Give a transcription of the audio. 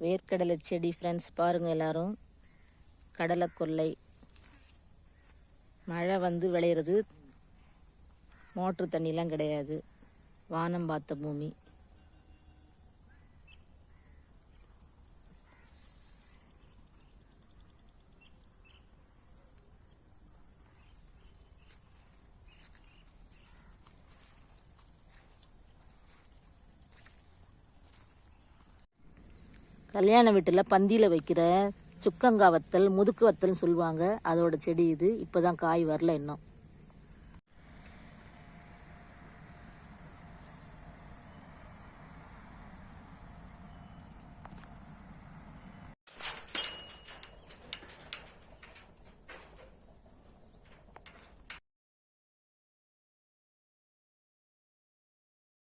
வேர்க்கடலை செடி ஃப்ரெண்ட்ஸ் பாருங்கள் எல்லோரும். கடலை கொல்லை மழை வந்து விளையிறது. மோட்ரு தண்ணிலாம் கிடையாது. வானம் பார்த்த பூமி. கல்யாண வீட்டில் பந்தியில் வைக்கிற சுக்கங்காய் வத்தல் முதுக்கு வத்தல்னு சொல்லுவாங்க. அதோட செடி இது. இப்போ தான் காய் வரல இன்னும்.